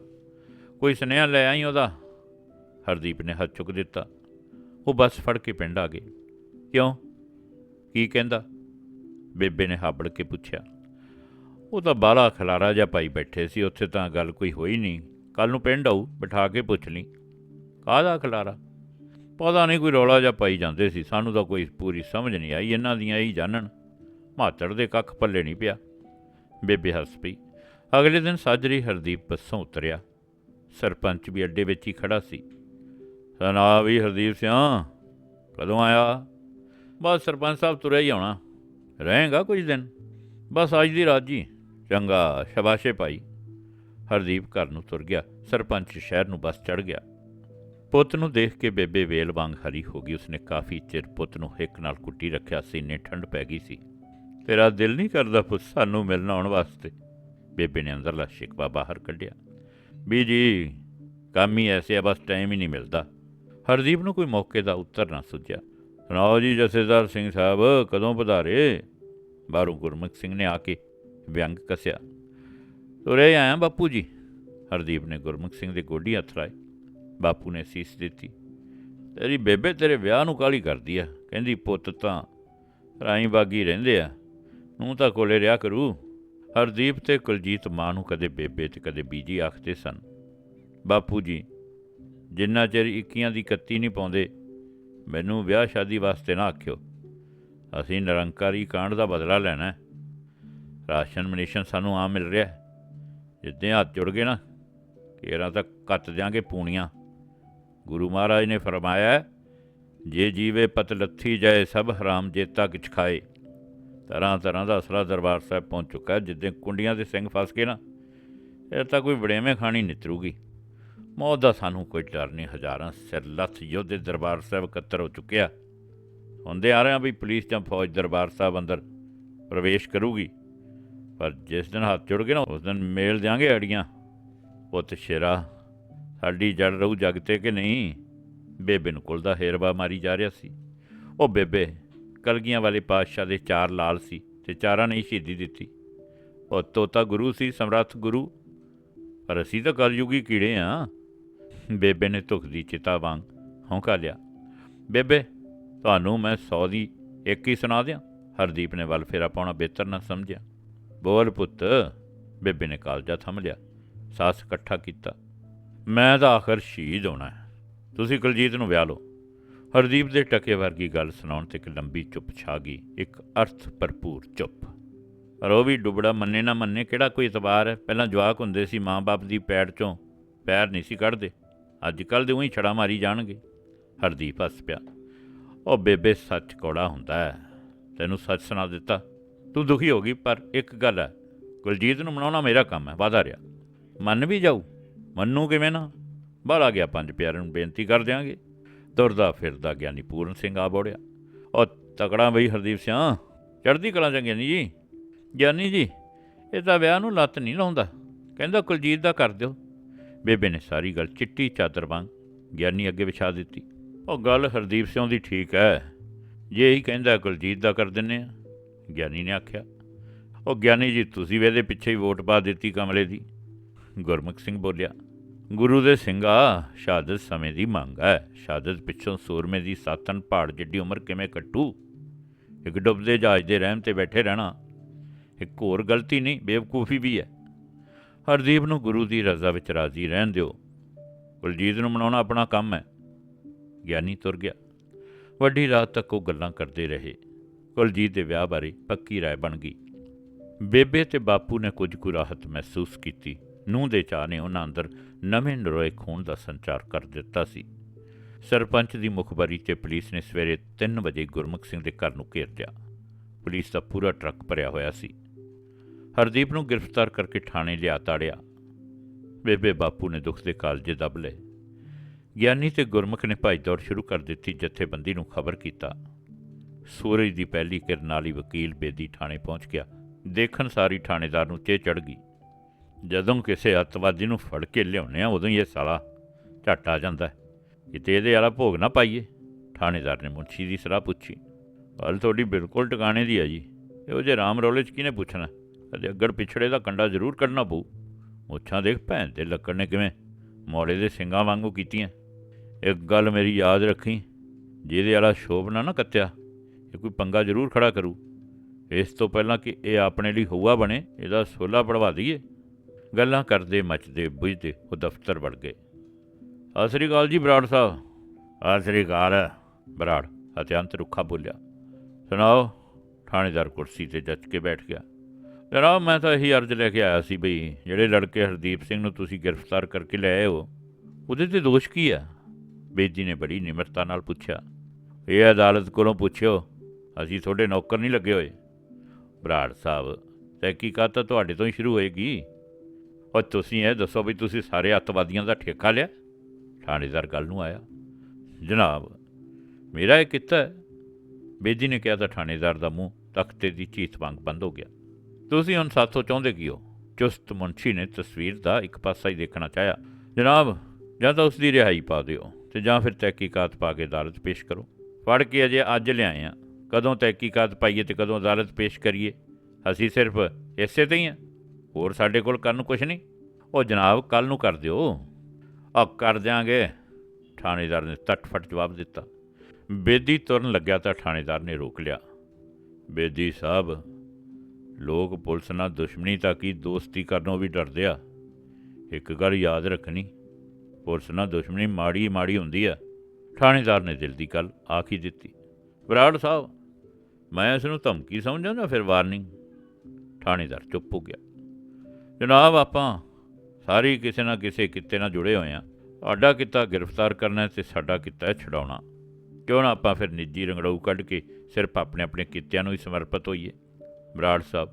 ਕੋਈ ਸੁਨੇਹਾ ਲੈ ਆਈ ਉਹਦਾ? ਹਰਦੀਪ ਨੇ ਹੱਥ ਚੁੱਕ ਦਿੱਤਾ। ਉਹ ਬੱਸ ਫੜ ਕੇ ਪਿੰਡ ਆ ਗਏ। ਕਿਉਂ? ਕੀ ਕਹਿੰਦਾ? ਬੇਬੇ ਨੇ ਹਾਬੜ ਕੇ ਪੁੱਛਿਆ। ਉਹ ਤਾਂ ਬਾਲਾ ਖਲਾਰਾ ਜਿਹਾ ਪਾਈ ਬੈਠੇ ਸੀ, ਉੱਥੇ ਤਾਂ ਗੱਲ ਕੋਈ ਹੋਈ ਨਹੀਂ। ਕੱਲ ਨੂੰ ਪਿੰਡ ਆਊ, ਬਿਠਾ ਕੇ ਪੁੱਛ ਲਈ। ਕਾਹਦਾ ਖਲਾਰਾ? ਪਤਾ ਨਹੀਂ ਕੋਈ ਰੌਲਾ ਜਿਹਾ ਪਾਈ ਜਾਂਦੇ ਸੀ, ਸਾਨੂੰ ਤਾਂ ਕੋਈ ਪੂਰੀ ਸਮਝ ਨਹੀਂ ਆਈ, ਇਹਨਾਂ ਦੀਆਂ ਹੀ ਜਾਣਨ। ਮਾਤੜ ਦੇ ਕੱਖ ਪੱਲੇ ਨਹੀਂ ਪਿਆ। ਬੇਬੇ ਹੱਸ ਪਈ। ਅਗਲੇ ਦਿਨ ਸਾਜਰੀ ਹਰਦੀਪ ਬੱਸੋਂ ਉਤਰਿਆ। ਸਰਪੰਚ ਵੀ ਅੱਡੇ ਵਿੱਚ ਹੀ ਖੜਾ ਸੀ। ਸੁਣਾ ਵੀ ਹਰਦੀਪ ਸਿਆਂ, ਕਦੋਂ ਆਇਆ? ਬਸ ਸਰਪੰਚ ਸਾਹਿਬ ਤੁਰਿਆ ਹੀ ਆਉਣਾ। ਰਹੇਗਾ ਕੁਝ ਦਿਨ। ਬਸ ਅੱਜ ਦੀ ਰਾਤ ਜੀ। ਚੰਗਾ ਸ਼ਬਾਸ਼ੇ ਭਾਈ। ਹਰਦੀਪ ਘਰ ਨੂੰ ਤੁਰ ਗਿਆ। ਸਰਪੰਚ ਸ਼ਹਿਰ ਨੂੰ ਬਸ ਚੜ ਗਿਆ। ਪੁੱਤ ਨੂੰ ਦੇਖ ਕੇ ਬੇਬੇ ਵੇਲ ਵਾਂਗ ਹਰੀ ਹੋ ਗਈ। ਉਸਨੇ ਕਾਫੀ ਚਿਰ ਪੁੱਤ ਨੂੰ ਹਿੱਕ ਨਾਲ ਕੁੱਟੀ ਰੱਖਿਆ। ਸੀ ਇੰਨੇ ਠੰਡ ਪੈ ਗਈ ਸੀ। ਤੇਰਾ ਦਿਲ ਨਹੀਂ ਕਰਦਾ ਪੁੱਤ ਸਾਨੂੰ ਮਿਲਣ ਆਉਣ ਵਾਸਤੇ? ਬੇਬੇ ਨੇ ਅੰਦਰਲਾ ਸ਼ਿਕਵਾ ਬਾਹਰ ਕੱਢਿਆ। ਵੀ ਜੀ, ਕੰਮ ਹੀ ਐਸੇ ਆ, ਬਸ ਟਾਈਮ ਹੀ ਨਹੀਂ ਮਿਲਦਾ। ਹਰਦੀਪ ਨੂੰ ਕੋਈ ਮੌਕੇ ਦਾ ਉੱਤਰ ਨਾ ਸੁਝਿਆ। ਸੁਣਾਓ ਜੀ ਜਥੇਦਾਰ ਸਿੰਘ ਸਾਹਿਬ, ਕਦੋਂ ਪਧਾਰੇ? ਬਾਹਰੋਂ ਗੁਰਮੁਖ ਸਿੰਘ ਨੇ ਆ ਕੇ ਵਿਅੰਗ ਕਸਿਆ। ਤੁਰੇ ਆਇਆ ਬਾਪੂ ਜੀ? ਹਰਦੀਪ ਨੇ ਗੁਰਮੁਖ ਸਿੰਘ ਦੇ ਗੋਡੀ ਹੱਥ ਲਾਏ। ਬਾਪੂ ਨੇ ਸੀਸ ਦਿੱਤੀ। ਤੇਰੀ ਬੇਬੇ ਤੇਰੇ ਵਿਆਹ ਨੂੰ ਕਾਲੀ ਕਰਦੀ ਆ? ਕਹਿੰਦੀ, ਪੁੱਤ ਤਾਂ ਰਾਈ ਬਾਗੀ ਰਹਿੰਦੇ ਆ। ਨੂੰ ਤਾਂ ਕੋਲੇ ਰਿਆ ਕਰੂ। ਹਰਦੀਪ ਤੇ ਕੁਲਜੀਤ ਮਾਂ ਨੂੰ ਕਦੇ ਬੇਬੇ ਤੇ ਕਦੇ ਬੀਜੀ ਆਖਦੇ ਸਨ। ਬਾਪੂ ਜੀ, ਜਿੰਨਾ ਚਿਰ ਇੱਕੀਆਂ ਦੀ ਕੱਤੀ ਨਹੀਂ ਪਾਉਂਦੇ, ਮੈਨੂੰ ਵਿਆਹ ਸ਼ਾਦੀ ਵਾਸਤੇ ਨਾ ਆਖਿਓ। ਅਸੀਂ ਨਿਰੰਕਾਰੀ ਕਾਂਡ ਦਾ ਬਦਲਾ ਲੈਣਾ ਰਾਸ਼ਨ ਮਨੀਸ਼ਨ ਸਾਨੂੰ ਆ ਮਿਲ ਰਿਹਾ ਜਿੱਦਾਂ ਹੱਥ ਜੁੜ ਗਏ ਨਾ, ਕੇਰਾਂ ਤਾਂ ਕੱਟ ਦਿਆਂਗੇ ਪੂਣੀਆਂ। ਗੁਰੂ ਮਹਾਰਾਜ ਨੇ ਫਰਮਾਇਆ ਜੇ ਜੀਵੇ ਪਤ ਲੱਥੀ ਜਾਏ ਸਭ ਹਰਾਮ ਜੇਤਾ ਕਿਛ ਖਾਏ। ਤਰ੍ਹਾਂ ਤਰ੍ਹਾਂ ਦਾ ਅਸਲਾ ਦਰਬਾਰ ਸਾਹਿਬ ਪਹੁੰਚ ਚੁੱਕਾ ਹੈ। ਜਿੱਦਾਂ ਕੁੰਡੀਆਂ ਦੇ ਸਿੰਘ ਫਸ ਗਏ ਨਾ, ਇਹ ਤਾਂ ਕੋਈ ਵੜੇਵੇਂ ਖਾਣੀ ਨਿਤਰੂਗੀ। ਮੌਤ ਦਾ ਸਾਨੂੰ ਕੋਈ ਡਰ ਨਹੀਂ, ਹਜ਼ਾਰਾਂ ਸਿਰ ਲੱਥ ਯੋਧੇ ਦਰਬਾਰ ਸਾਹਿਬ ਇਕੱਤਰ ਹੋ ਚੁੱਕਿਆ ਹੁੰਦੇ ਆ ਰਿਹਾ ਵੀ ਪੁਲਿਸ ਜਾਂ ਫੌਜ ਦਰਬਾਰ ਸਾਹਿਬ ਅੰਦਰ ਪ੍ਰਵੇਸ਼ ਕਰੂਗੀ। ਪਰ ਜਿਸ ਦਿਨ ਹੱਥ ਜੁੜ ਗਏ ਨਾ, ਉਸ ਦਿਨ ਮੇਲ ਦਿਆਂਗੇ ਅੜੀਆਂ। ਪੁੱਤ ਸ਼ੇਰਾ, ਸਾਡੀ ਜੜ ਰਹੂ ਜਗ ਤੇ ਕਿ ਨਹੀਂ? ਬੇਬੇ ਨੂੰ ਕੁਲ ਦਾ ਹੇਰਵਾ ਮਾਰੀ ਜਾ ਰਿਹਾ ਸੀ। ਉਹ ਬੇਬੇ ਕਲਗੀਆਂ ਵਾਲੇ ਪਾਤਸ਼ਾਹ ਦੇ ਚਾਰ ਲਾਲ ਸੀ ਤੇ ਚਾਰਾਂ ਨੇ ਸ਼ਹੀਦੀ ਦਿੱਤੀ। ਉਹ ਤੋਤਾ ਗੁਰੂ ਸੀ, ਸਮਰੱਥ ਗੁਰੂ। ਪਰ ਅਸੀਂ ਤਾਂ ਕਲਯੁਗੀ ਕੀੜੇ ਆ। ਬੇਬੇ ਨੇ ਧੁਖ ਦੀ ਚਿਤਾ ਵਾਂਗ ਹੌਂਕਾ ਲਿਆ। ਬੇਬੇ, ਤੁਹਾਨੂੰ ਮੈਂ ਸੌ ਦੀ ਇੱਕ ਹੀ ਸੁਣਾ ਦਿਆਂ। ਹਰਦੀਪ ਨੇ ਵੱਲ ਫੇਰਾ ਪਾਉਣਾ ਬਿਹਤਰ ਨਾ ਸਮਝਿਆ। ਬੋਲ ਪੁੱਤ, ਬੇਬੇ ਨੇ ਕਾਲਜਾ ਥੰਮ ਲਿਆ। ਸਾਸ ਇਕੱਠਾ ਕੀਤਾ। ਮੈਂ ਤਾਂ ਆਖਰ ਸ਼ਹੀਦ ਹੋਣਾ ਤੁਸੀਂ ਕੁਲਜੀਤ ਨੂੰ ਵਿਆਹ ਲਓ। ਹਰਦੀਪ ਦੇ ਟਕੇ ਵਰਗੀ ਗੱਲ ਸੁਣਾਉਣ ਤੇ ਇੱਕ ਲੰਬੀ ਚੁੱਪ ਛਾ ਗਈ, ਇੱਕ ਅਰਥ ਭਰਪੂਰ ਚੁੱਪ। ਪਰ ਉਹ ਵੀ ਡੁੱਬੜਾ ਮੰਨੇ ਨਾ ਮੰਨੇ ਕਿਹੜਾ ਕੋਈ ਇਤਬਾਰ ਹੈ? ਪਹਿਲਾਂ ਜਵਾਕ ਹੁੰਦੇ ਸੀ, ਮਾਂ-ਬਾਪ ਦੀ ਪੈੜ ਚੋਂ ਪੈਰ ਨਹੀਂ ਸੀ ਕੱਢਦੇ। ਅੱਜ ਕੱਲ ਦੇ ਉਹੀ ਛੜਾ ਮਾਰੀ ਜਾਣਗੇ। ਹਰਦੀਪ ਹੱਸ ਪਿਆ। ਉਹ ਬੇਬੇ ਸੱਚ ਕੌੜਾ ਹੁੰਦਾ ਹੈ। ਤੈਨੂੰ ਸੱਚ ਸੁਣਾ ਦਿੱਤਾ। ਤੂੰ ਦੁਖੀ ਹੋ ਗਈ, ਪਰ ਇੱਕ ਗੱਲ ਹੈ। ਕੁਲਜੀਤ ਨੂੰ ਮਨਾਉਣਾ ਮੇਰਾ ਕੰਮ ਹੈ ਵਾਦਾ ਰਿਹਾ। ਮੰਨ ਵੀ ਜਾਊ। ਮੰਨੂ ਕਿਵੇਂ ਨਾ? ਬਾਹਰ ਆ ਗਿਆ ਪੰਜ ਪਿਆਰਿਆਂ ਨੂੰ ਬੇਨਤੀ ਕਰ ਦਿਆਂਗੇ। ਤੁਰਦਾ ਫਿਰਦਾ ਗਿਆਨੀ ਪੂਰਨ ਸਿੰਘ ਆ ਬੋੜਿਆ। ਉਹ ਤਕੜਾ ਬਈ ਹਰਦੀਪ ਸਿੰਘ ਚੜ੍ਹਦੀ ਕਲਾ ਚ ਗਿਆਨੀ ਜੀ। ਗਿਆਨੀ ਜੀ, ਇਹ ਤਾਂ ਵਿਆਹ ਨੂੰ ਲੱਤ ਨਹੀਂ ਲਾਉਂਦਾ। ਕਹਿੰਦਾ, ਕੁਲਜੀਤ ਦਾ ਕਰ ਦਿਓ। ਬੇਬੇ ਨੇ ਸਾਰੀ ਗੱਲ ਚਿੱਟੀ ਚਾਦਰ ਵਾਂਗ ਗਿਆਨੀ ਅੱਗੇ ਵਿਛਾ ਦਿੱਤੀ। ਉਹ ਗੱਲ ਹਰਦੀਪ ਸਿੰਘ ਦੀ ਠੀਕ ਹੈ ਜੇ ਹੀ ਕਹਿੰਦਾ, ਕੁਲਜੀਤ ਦਾ ਕਰ ਦਿੰਨੇ ਆ। ਗਿਆਨੀ ਨੇ ਆਖਿਆ, ਉਹ ਗਿਆਨੀ ਜੀ, ਤੁਸੀਂ ਵੀ ਇਹਦੇ ਪਿੱਛੇ ਹੀ ਵੋਟ ਪਾ ਦਿੱਤੀ ਕਮਲੇ ਦੀ। ਗੁਰਮੁਖ ਸਿੰਘ ਬੋਲਿਆ ਗੁਰੂ ਦੇ ਸਿੰਘਾ, ਸ਼ਹਾਦਤ ਸਮੇਂ ਦੀ ਮੰਗ ਹੈ। ਸ਼ਹਾਦਤ ਪਿੱਛੋਂ ਸੂਰਮੇ ਦੀ ਸਾਤਨ ਪਹਾੜ ਜਿੱਡੀ ਉਮਰ ਕਿਵੇਂ ਕੱਟੂ ਇੱਕ ਡੁੱਬਦੇ ਜਹਾਜ਼ ਦੇ ਰਹਿਮ ਤੇ ਬੈਠੇ ਰਹਿਣਾ ਇੱਕ ਹੋਰ ਗਲਤੀ ਨਹੀਂ, ਬੇਵਕੂਫੀ ਵੀ ਹੈ। ਹਰਦੀਪ ਨੂੰ ਗੁਰੂ ਦੀ ਰਜ਼ਾ ਵਿੱਚ ਰਾਜ਼ੀ ਰਹਿਣ ਦਿਓ। ਕੁਲਜੀਤ ਨੂੰ ਮਨਾਉਣਾ ਆਪਣਾ ਕੰਮ ਹੈ। ਗਿਆਨੀ ਤੁਰ ਗਿਆ। ਵੱਡੀ ਰਾਤ ਤੱਕ ਉਹ ਗੱਲਾਂ ਕਰਦੇ ਰਹੇ। ਕੁਲਜੀਤ ਦੇ ਵਿਆਹ ਬਾਰੇ ਪੱਕੀ ਰਾਏ ਬਣ ਗਈ। ਬੇਬੇ ਤੇ ਬਾਪੂ ਨੇ ਕੁਝ ਕੁ ਰਾਹਤ ਮਹਿਸੂਸ ਕੀਤੀ। ਨੂੰਹ ਦੇ ਚਾਹ ਨੇ ਉਹਨਾਂ ਅੰਦਰ ਨਵੇਂ ਨਰੋਏ ਖੂਨ ਦਾ ਸੰਚਾਰ ਕਰ ਦਿੱਤਾ ਸੀ। ਸਰਪੰਚ ਦੀ ਮੁਖਬਰੀ 'ਤੇ ਪੁਲਿਸ ਨੇ ਸਵੇਰੇ 3 ਵਜੇ ਗੁਰਮੁਖ ਸਿੰਘ ਦੇ ਘਰ ਨੂੰ ਘੇਰ ਲਿਆ। ਪੁਲਿਸ ਦਾ ਪੂਰਾ ਟਰੱਕ ਭਰਿਆ ਹੋਇਆ ਸੀ। ਹਰਦੀਪ ਨੂੰ ਗ੍ਰਿਫਤਾਰ ਕਰਕੇ ਥਾਣੇ ਲਿਆ ਤਾੜਿਆ। ਬੇਬੇ ਬਾਪੂ ਨੇ ਦੁੱਖ ਦੇ ਕਾਲਜੇ ਦਬ ਲਏ। ਗਿਆਨੀ ਤੇ ਗੁਰਮੁਖ ਨੇ ਭਾਈ ਦੌੜ ਸ਼ੁਰੂ ਕਰ ਦਿੱਤੀ, ਜਥੇਬੰਦੀ ਨੂੰ ਖਬਰ ਕੀਤਾ। ਸੂਰਜ ਦੀ ਪਹਿਲੀ ਕਿਰਨ ਵਾਲੀ ਵਕੀਲ ਬੇਦੀ ਥਾਣੇ ਪਹੁੰਚ ਗਿਆ। ਦੇਖਣ ਸਾਰੀ ਥਾਣੇਦਾਰ ਨੂੰ ਚੇ ਚੜ ਗਈ। ਜਦੋਂ ਕਿਸੇ ਅੱਤਵਾਦੀ ਨੂੰ ਫੜ ਕੇ ਲਿਆਉਂਦੇ ਆ, ਉਦੋਂ ਹੀ ਇਹ ਸਾਲਾ ਝੱਟ ਆ ਜਾਂਦਾ ਕਿਤੇ ਇਹਦੇ ਵਾਲਾ ਭੋਗ ਨਾ ਪਾਈਏ। ਥਾਣੇਦਾਰ ਨੇ ਮੁੰਸ਼ੀ ਦੀ ਸਲਾਹ ਪੁੱਛੀ। ਗੱਲ ਤੁਹਾਡੀ ਬਿਲਕੁਲ ਟਿਕਾਣੇ ਦੀ ਹੈ ਜੀ। ਇਹੋ ਜੇ ਰਾਮ ਰੌਲੇ 'ਚ ਕਿਹਨੇ ਪੁੱਛਣਾ? ਕਦੇ ਅੱਗੜ ਪਿਛੜੇ ਦਾ ਕੰਡਾ ਜ਼ਰੂਰ ਕੱਢਣਾ ਪਊ। ਮੁੱਛਾਂ ਦੇਖ, ਭੈਣ ਤੇ ਲੱਕੜ ਨੇ ਕਿਵੇਂ ਮੋੜੇ ਦੇ ਸਿੰਘਾਂ ਵਾਂਗੂ ਕੀਤੀਆਂ। ਇੱਕ ਗੱਲ ਮੇਰੀ ਯਾਦ ਰੱਖੀ। ਜਿਹਦੇ ਵਾਲਾ ਸ਼ੋਭ ਨਾ ਨਾ ਕੱਤਿਆ, ਇਹ ਕੋਈ ਪੰਗਾ ਜ਼ਰੂਰ ਖੜਾ ਕਰੂ। ਇਸ ਤੋਂ ਪਹਿਲਾਂ ਕਿ ਇਹ ਆਪਣੇ ਲਈ ਹਊਆ ਬਣੇ, ਇਹਦਾ ਸੋਲਾ ਪੜਵਾ ਦਈਏ। ਗੱਲਾਂ ਕਰਦੇ ਮੱਚਦੇ, ਬੁਝਦੇ, ਉਹ ਦਫ਼ਤਰ ਵੜ ਗਏ। ਸਤਿ ਸ੍ਰੀ ਅਕਾਲ ਜੀ ਬਰਾੜ ਸਾਹਿਬ। ਸਤਿ ਸ੍ਰੀ ਅਕਾਲ ਬਰਾੜ। ਅਤਿਅੰਤ ਰੁੱਖਾ ਬੋਲਿਆ। ਸੁਣਾਓ। ਥਾਣੇਦਾਰ ਕੁਰਸੀ ਤੇ ਜੱਜ ਕੇ ਬੈਠ ਗਿਆ। ਜਨਾਬ, ਮੈਂ ਤਾਂ ਇਹੀ ਅਰਜ਼ ਲੈ ਕੇ ਆਇਆ ਸੀ ਬਈ, ਜਿਹੜੇ ਲੜਕੇ ਹਰਦੀਪ ਸਿੰਘ ਨੂੰ ਤੁਸੀਂ ਗ੍ਰਿਫਤਾਰ ਕਰਕੇ ਲੈ ਆਏ ਹੋ, ਉਹਦੇ ਤੇ ਦੋਸ਼ ਕੀ ਆ? ਬੇਦੀ ਨੇ ਬੜੀ ਨਿਮਰਤਾ ਨਾਲ ਪੁੱਛਿਆ। ਇਹ ਅਦਾਲਤ ਕੋਲੋਂ ਪੁੱਛਿਓ, ਅਸੀਂ ਤੁਹਾਡੇ ਨੌਕਰ ਨਹੀਂ ਲੱਗੇ ਹੋਏ। ਬਰਾੜ ਸਾਹਿਬ, ਤਹਿਕੀਕਾਤ ਤਾਂ ਤੁਹਾਡੇ ਤੋਂ ਹੀ ਸ਼ੁਰੂ ਹੋਏਗੀ। ਔਰ ਤੁਸੀਂ ਇਹ ਦੱਸੋ ਵੀ ਤੁਸੀਂ ਸਾਰੇ ਅੱਤਵਾਦੀਆਂ ਦਾ ਠੇਕਾ ਲਿਆ? ਥਾਣੇਦਾਰ ਗੱਲ ਨੂੰ ਆਇਆ। ਜਨਾਬ, ਮੇਰਾ ਇਹ ਕਿੱਤਾ ਹੈ। ਬੇਦੀ ਨੇ ਕਿਹਾ ਤਾਂ ਥਾਣੇਦਾਰ ਦਾ ਮੂੰਹ ਤਖਤੇ ਦੀ ਚੀਤ ਵਾਂਗ ਬੰਦ ਹੋ ਗਿਆ। ਤੁਸੀਂ ਹੁਣ ਸਾਥੋਂ ਚਾਹੁੰਦੇ ਕੀ ਹੋ? ਚੁਸਤ ਮੁੰਸ਼ੀ ਨੇ ਤਸਵੀਰ ਦਾ ਇੱਕ ਪਾਸਾ ਹੀ ਦੇਖਣਾ ਚਾਹਿਆ। ਜਨਾਬ, ਜਾਂ ਤਾਂ ਉਸ ਦੀ ਰਿਹਾਈ ਪਾ ਦਿਓ ਤੇ ਜਾਂ ਫਿਰ ਤਹਿਕੀਕਾਤ ਪਾ ਕੇ ਅਦਾਲਤ ਪੇਸ਼ ਕਰੋ। ਫੜ ਕੇ ਅਜੇ ਅੱਜ ਲਿਆਏ ਆ। ਕਦੋਂ ਤਹਿਕੀਕਾਤ ਪਾਈਏ ਤੇ ਕਦੋਂ ਅਦਾਲਤ ਪੇਸ਼ ਕਰੀਏ? ਅਸੀਂ ਸਿਰਫ ਇਸੇ ਤੇ ਹੀ ਆ। ਹੋਰ ਸਾਡੇ ਕੋਲ ਕਰਨ ਨੂੰ ਕੁਝ ਨਹੀਂ? ਉਹ ਜਨਾਬ ਕੱਲ ਨੂੰ ਕਰ ਦਿਓ। ਆ ਕਰ ਦਿਆਂਗੇ। ਥਾਣੇਦਾਰ ਨੇ ਤਟਫਟ ਜਵਾਬ ਦਿੱਤਾ। ਬੇਦੀ ਤੁਰਨ ਲੱਗਿਆ ਤਾਂ ਥਾਣੇਦਾਰ ਨੇ ਰੋਕ ਲਿਆ। ਬੇਦੀ ਸਾਹਿਬ, ਲੋਕ ਪੁਲਿਸ ਨਾਲ ਦੁਸ਼ਮਣੀ ਤਾਂ ਕੀ ਦੋਸਤੀ ਕਰਨੋਂ ਵੀ ਡਰਦੇ ਆ। ਇੱਕ ਗੱਲ ਯਾਦ ਰੱਖਣੀ, ਪੁਲਿਸ ਨਾਲ ਦੁਸ਼ਮਣੀ ਮਾੜੀ ਮਾੜੀ ਹੁੰਦੀ ਆ। ਥਾਣੇਦਾਰ ਨੇ ਦਿਲ ਦੀ ਗੱਲ ਆਖ ਹੀ ਦਿੱਤੀ। ਬਰਾੜ ਸਾਹਿਬ, ਮੈਂ ਇਸ ਨੂੰ ਧਮਕੀ ਸਮਝਾਂ ਜਾਂ ਫਿਰ ਵਾਰਨਿੰਗ? ਥਾਣੇਦਾਰ ਚੁੱਪ ਹੋ ਗਿਆ। ਜਨਾਬ, ਆਪਾਂ ਸਾਰੇ ਕਿਸੇ ਨਾ ਕਿਸੇ ਕਿੱਤੇ ਨਾਲ ਜੁੜੇ ਹੋਏ ਆ ਸਾਡਾ ਕਿੱਤਾ ਗ੍ਰਿਫਤਾਰ ਕਰਨਾ ਹੈ ਤੇ ਸਾਡਾ ਕਿੱਤਾ ਹੈ ਛਡਾਉਣਾ। ਕਿਉਂ ਨਾ ਆਪਾਂ ਫਿਰ ਨਿੱਜੀ ਰੰਗੜਾਊ ਕੱਢ ਕੇ ਸਿਰਫ ਆਪਣੇ ਆਪਣੇ ਕਿੱਤਿਆਂ ਨੂੰ ਹੀ ਸਮਰਪਿਤ ਹੋਈਏ। ਬਰਾੜ ਸਾਹਿਬ,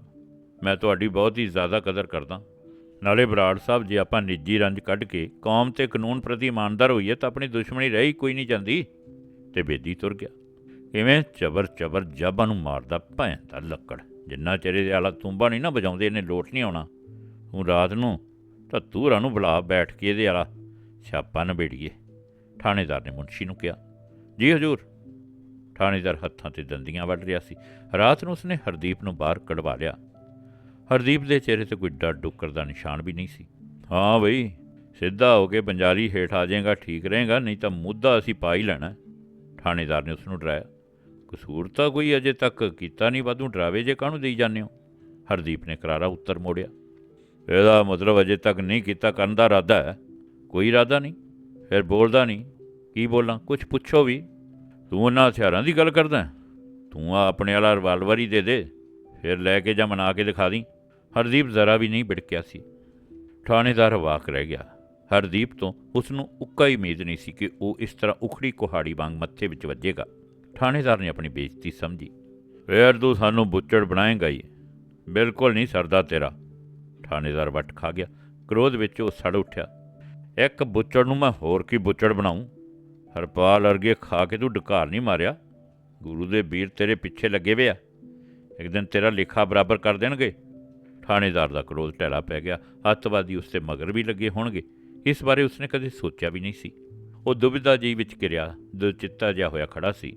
ਮੈਂ ਤੁਹਾਡੀ ਬਹੁਤ ਹੀ ਜ਼ਿਆਦਾ ਕਦਰ ਕਰਦਾ। ਨਾਲੇ ਬਰਾੜ ਸਾਹਿਬ, ਜੇ ਆਪਾਂ ਨਿੱਜੀ ਰੰਜ ਕੱਢ ਕੇ ਕੌਮ ਤੇ ਕਾਨੂੰਨ ਪ੍ਰਤੀ ਇਮਾਨਦਾਰ ਹੋਈਏ ਤਾਂ ਆਪਣੀ ਦੁਸ਼ਮਣੀ ਰਹਿ ਹੀ ਕੋਈ ਨਹੀਂ ਜਾਂਦੀ। ਤੇ ਬੇਦੀ ਤੁਰ ਗਿਆ। ਇਵੇਂ ਚਬਰ ਚਬਰ ਜਾਬਾਂ ਨੂੰ ਮਾਰਦਾ ਭੈਣ ਦਾ ਲੱਕੜ। ਜਿੰਨਾ ਚਿਰ ਇਹਦੇ ਆਲਾ ਤੁੰਬਾ ਨਹੀਂ ਨਾ ਵਜਾਉਂਦੇ, ਇਹਨੇ ਲੋਟ ਨਹੀਂ ਆਉਣਾ। ਤੂੰ ਰਾਤ ਨੂੰ ਤਾਂ ਧੂਰਾਂ ਨੂੰ ਬੁਲਾ ਬੈਠ ਕੇ ਇਹਦੇ ਆਲਾ ਛਾਪਾ ਨਬੇੜੀਏ। ਥਾਣੇਦਾਰ ਨੇ ਮੁਨਸ਼ੀ ਨੂੰ ਕਿਹਾ, ਜੀ ਹਜੂਰ, ਥਾਣੇਦਾਰ ਹੱਥਾਂ ਤੇ ਦੰਦੀਆਂ ਵੱਢ ਰਿਹਾ ਸੀ। ਰਾਤ ਨੂੰ ਉਸਨੇ ਹਰਦੀਪ ਨੂੰ ਬਾਹਰ ਕਢਵਾ ਲਿਆ। ਹਰਦੀਪ ਦੇ ਚਿਹਰੇ ਤੇ ਕੋਈ ਡਰ ਡੁੱਕਰ ਦਾ ਨਿਸ਼ਾਨ ਵੀ ਨਹੀਂ ਸੀ। ਹਾਂ ਬਈ, ਸਿੱਧਾ ਹੋ ਕੇ ਬੰਜਾਰੀ ਹੇਠ ਆ ਜਾਏਗਾ, ਠੀਕ ਰਹੇਗਾ, ਨਹੀਂ ਤਾਂ ਮੁੱਦਾ ਅਸੀਂ ਪਾ ਹੀ ਲੈਣਾ ਥਾਣੇਦਾਰ ਨੇ ਉਸ ਨੂੰ ਡਰਾਇਆ। ਕਸੂਰ ਤਾਂ ਕੋਈ ਅਜੇ ਤੱਕ ਕੀਤਾ ਨਹੀਂ, ਵਾਧੂ ਡਰਾਵੇ ਜੇ ਕਾਹਨੂੰ ਦੇਈ ਜਾਂਦੇ ਹੋ? ਹਰਦੀਪ ਨੇ ਕਰਾਰਾ ਉੱਤਰ ਮੋੜਿਆ। ਇਹਦਾ ਮਤਲਬ ਅਜੇ ਤੱਕ ਨਹੀਂ ਕੀਤਾ, ਕਰਨ ਦਾ ਇਰਾਦਾ ਹੈ। ਕੋਈ ਇਰਾਦਾ ਨਹੀਂ, ਫਿਰ ਬੋਲਦਾ ਨਹੀਂ। ਕੀ ਬੋਲਾਂ? ਕੁਝ ਪੁੱਛੋ ਵੀ। ਤੂੰ ਉਹਨਾਂ ਹਥਿਆਰਾਂ ਦੀ ਗੱਲ ਕਰਦਾ ਤੂੰ ਆ ਆਪਣੇ ਵਾਲਾ ਰਿਵਾਲਵਰ ਹੀ ਦੇ ਦੇ, ਫਿਰ ਲੈ ਕੇ ਜਾਂ ਮਨਾ ਕੇ ਦਿਖਾ ਦੀ। ਹਰਦੀਪ ਜ਼ਰਾ ਵੀ ਨਹੀਂ ਭਿੜਕਿਆ ਸੀ। ਥਾਣੇਦਾਰ ਵਾਕ ਰਹਿ ਗਿਆ। ਹਰਦੀਪ ਤੋਂ ਉਸ ਨੂੰ ਉੱਕਾ ਹੀ ਉਮੀਦ ਨਹੀਂ ਸੀ ਕਿ ਉਹ ਇਸ ਤਰ੍ਹਾਂ ਉਖੜੀ ਕੁਹਾੜੀ ਵਾਂਗ ਮੱਥੇ ਵਿੱਚ ਵੱਜੇਗਾ। ਥਾਣੇਦਾਰ ਨੇ ਆਪਣੀ ਬੇਇੱਜ਼ਤੀ ਸਮਝੀ। ਫੇਰ ਤੂੰ ਸਾਨੂੰ ਬੁੱਚੜ ਬਣਾਏਗਾ ਹੀ। ਬਿਲਕੁਲ ਨਹੀਂ ਸਰਦਾ ਤੇਰਾ। ਥਾਣੇਦਾਰ ਵੱਟ ਖਾ ਗਿਆ। ਕ੍ਰੋਧ ਵਿੱਚ ਉਹ ਸੜ ਉੱਠਿਆ। ਇੱਕ ਬੁੱਚੜ ਨੂੰ ਮੈਂ ਹੋਰ ਕੀ ਬੁੱਚੜ ਬਣਾਉਂ ਹਰਪਾਲ ਅਰਗੇ ਖਾ ਕੇ ਤੂੰ ਡਕਾਰ ਨਹੀਂ ਮਾਰਿਆ? ਗੁਰੂ ਦੇ ਵੀਰ ਤੇਰੇ ਪਿੱਛੇ ਲੱਗੇ ਵੇ ਆ। ਇੱਕ ਦਿਨ ਤੇਰਾ ਲੇਖਾ ਬਰਾਬਰ ਕਰ ਦੇਣਗੇ? ਥਾਣੇਦਾਰ ਦਾ ਕ੍ਰੋਧ ਟੈਲਾ ਪੈ ਗਿਆ। ਅੱਤਵਾਦੀ ਉਸ ਤੇ ਮਗਰ ਵੀ ਲੱਗੇ ਹੋਣਗੇ। ਇਸ ਬਾਰੇ ਉਸਨੇ ਕਦੇ ਸੋਚਿਆ ਵੀ ਨਹੀਂ ਸੀ। ਉਹ ਦੁਬਿਧਾ ਜੀ ਵਿੱਚ ਕਿਰਿਆ ਦੁਚਿੱਤਾ ਜਿਹਾ ਹੋਇਆ ਖੜਾ ਸੀ।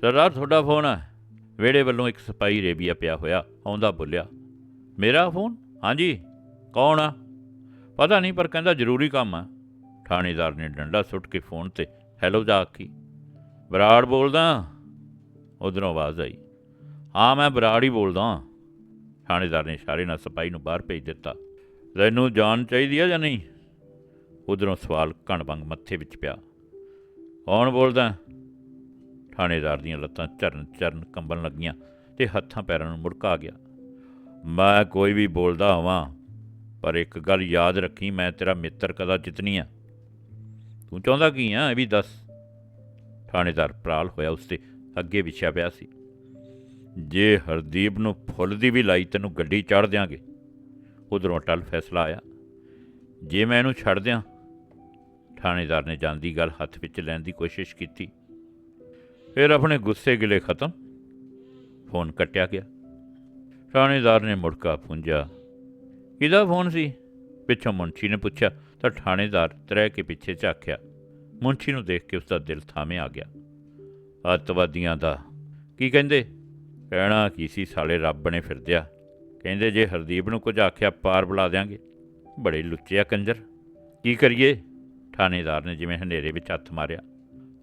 ਸਰਦਾਰ, ਤੁਹਾਡਾ ਫੋਨ ਹੈ ਵਿਹੜੇ ਵੱਲੋਂ ਇੱਕ ਸਿਪਾਹੀ ਰੇਬੀਆ ਪਿਆ ਹੋਇਆ, ਆਉਂਦਾ ਬੋਲਿਆ, ਮੇਰਾ ਫੋਨ? ਹਾਂਜੀ, ਕੌਣ ਆ? ਪਤਾ ਨਹੀਂ, ਪਰ ਕਹਿੰਦਾ ਜ਼ਰੂਰੀ ਕੰਮ ਆ। ਥਾਣੇਦਾਰ ਨੇ ਡੰਡਾ ਸੁੱਟ ਕੇ ਫੋਨ ਤੇ ਹੈਲੋ ਜਾ ਆਖੀ। ਬਰਾੜ ਬੋਲਦਾ? ਉਧਰੋਂ ਆਵਾਜ਼ ਆਈ। ਹਾਂ, ਮੈਂ ਬਰਾੜ ਹੀ ਬੋਲਦਾ ਥਾਣੇਦਾਰ ਨੇ ਇਸ਼ਾਰੇ ਨਾਲ ਸਿਪਾਹੀ ਨੂੰ ਬਾਹਰ ਭੇਜ ਦਿੱਤਾ। ਤੈਨੂੰ ਜਾਨ ਚਾਹੀਦੀ ਆ ਜਾਂ ਨਹੀਂ? ਉਧਰੋਂ ਸਵਾਲ ਕਣਬੰਗ ਮੱਥੇ ਵਿੱਚ ਪਿਆ। ਕੌਣ ਬੋਲਦਾ? ਥਾਣੇਦਾਰ ਦੀਆਂ ਲੱਤਾਂ ਚਰਨ ਚਰਨ ਕੰਬਣ ਲੱਗੀਆਂ ਤੇ ਹੱਥਾਂ ਪੈਰਾਂ ਨੂੰ ਮੁੜਕਾ ਗਿਆ। ਮੈਂ ਕੋਈ ਵੀ ਬੋਲਦਾ ਹਾਂ ਪਰ ਇੱਕ ਗੱਲ ਯਾਦ ਰੱਖੀ, ਮੈਂ ਤੇਰਾ ਮਿੱਤਰ ਕਦਾ ਜਿੱਤਨੀ ਆ। ਤੂੰ ਚਾਹੁੰਦਾ ਕੀ ਆ? ਇਹ ਵੀ ਦੱਸ। ਥਾਣੇਦਾਰ ਪ੍ਰਾਲ ਹੋਇਆ ਉਸ ਤੇ ਅੱਗੇ ਵਿਛਿਆ ਪਿਆ ਸੀ। ਜੇ ਹਰਦੀਪ ਨੂੰ ਫੁੱਲ ਦੀ ਵੀ ਲਾਈ, ਤੈਨੂੰ ਗੱਡੀ ਚਾੜ ਦਿਆਂਗੇ। ਉਧਰੋਂ ਟਲ ਫੈਸਲਾ ਆਇਆ। ਜੇ ਮੈਂ ਇਹਨੂੰ ਛੱਡ ਦਿਆਂ, ਥਾਣੇਦਾਰ ਨੇ ਜਾਂਦੀ ਗੱਲ ਹੱਥ ਵਿੱਚ ਲੈਣ ਦੀ ਕੋਸ਼ਿਸ਼ ਕੀਤੀ। ਫਿਰ ਆਪਣੇ ਗੁੱਸੇ ਗਿਲੇ ਖਤਮ। ਫੋਨ ਕੱਟਿਆ ਗਿਆ। ਥਾਣੇਦਾਰ ਨੇ ਮੁੜਕਾ ਪੁੰਜਾ ਕਿਹਦਾ ਫੋਨ ਸੀ? ਪਿੱਛੋਂ ਮੁੰਸ਼ੀ ਨੇ ਪੁੱਛਿਆ, ਤਾਂ ਥਾਣੇਦਾਰ ਤਰਹਿ ਕੇ ਪਿੱਛੇ ਝਾਕਿਆ। ਮੁੰਸ਼ੀ ਨੂੰ ਦੇਖ ਕੇ ਉਸ ਦਾ ਦਿਲ ਥਾਵੇਂ ਆ ਗਿਆ। ਅੱਤਵਾਦੀਆਂ ਦਾ, ਕੀ ਕਹਿੰਦੇ? ਕਹਿਣਾ ਕੀ ਸੀ? ਸਾਲੇ ਰੱਬ ਨੇ ਫਿਰਦਿਆ। ਕਹਿੰਦੇ, ਜੇ ਹਰਦੀਪ ਨੂੰ ਕੁਝ ਆਖਿਆ, ਪਾਰ ਬੁਲਾ ਦਿਆਂਗੇ। ਬੜੇ ਲੁੱਚਿਆ ਕੰਜਰ। ਕੀ ਕਰੀਏ? ਥਾਣੇਦਾਰ ਨੇ ਜਿਵੇਂ ਹਨੇਰੇ ਵਿੱਚ ਹੱਥ ਮਾਰਿਆ।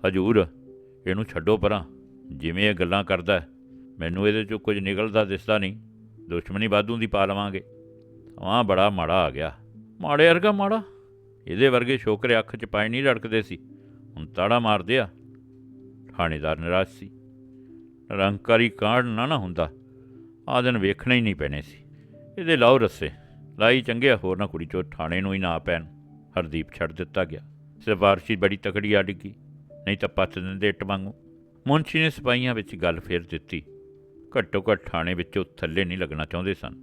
ਹਜੂਰ, ਇਹਨੂੰ ਛੱਡੋ ਪਰਾਂ। ਜਿਵੇਂ ਇਹ ਗੱਲਾਂ ਕਰਦਾ ਮੈਨੂੰ ਇਹਦੇ ਚੋਂ ਕੁਝ ਨਿਕਲਦਾ ਦਿਸਦਾ ਨਹੀਂ। ਦੁਸ਼ਮਣੀ ਵਾਧੂ ਦੀ ਪਾ ਲਵਾਂਗੇ। ਆਹ ਬੜਾ ਮਾੜਾ ਆ ਗਿਆ। ਮਾੜੇ ਵਰਗਾ ਮਾੜਾ? ਇਹਦੇ ਵਰਗੇ ਛੋਕਰੇ ਅੱਖ 'ਚ ਪਾਏ ਨਹੀਂ ਰੜਕਦੇ ਸੀ। ਹੁਣ ਤਾੜਾ ਮਾਰਦੇ ਆ। ਥਾਣੇਦਾਰ ਨਿਰਾਸ਼ ਸੀ। ਨਿਰੰਕਾਰੀ ਕਾਂਡ ਨਾ ਨਾ ਹੁੰਦਾ। ਆ ਦਿਨ ਵੇਖਣਾ ਹੀ ਨਹੀਂ ਪੈਣੇ ਸੀ। ਇਹਦੇ ਲਾਓ ਰੱਸੇ। ਲਾਈ ਚੰਗਿਆ ਹੋਰ ਨਾ ਕੁੜੀ ਚੋ ਥਾਣੇ ਨੂੰ ਹੀ ਨਾ ਪੈਣ। ਹਰਦੀਪ ਛੱਡ ਦਿੱਤਾ ਗਿਆ। ਸਿਫਾਰਸ਼ੀ ਬੜੀ ਤਕੜੀ ਆ ਡਿੱਗੀ। ਨਹੀਂ ਤਾਂ ਪੱਤ ਦਿੰਦੇ ਇੱਟ ਵਾਂਗੂ। ਮੁੰਸ਼ੀ ਨੇ ਸਿਪਾਹੀਆਂ ਵਿੱਚ ਗੱਲ ਫੇਰ ਦਿੱਤੀ। ਘੱਟੋ ਘੱਟ ਥਾਣੇ ਵਿੱਚੋਂ ਥੱਲੇ ਨਹੀਂ ਲੱਗਣਾ ਚਾਹੁੰਦੇ ਸਨ।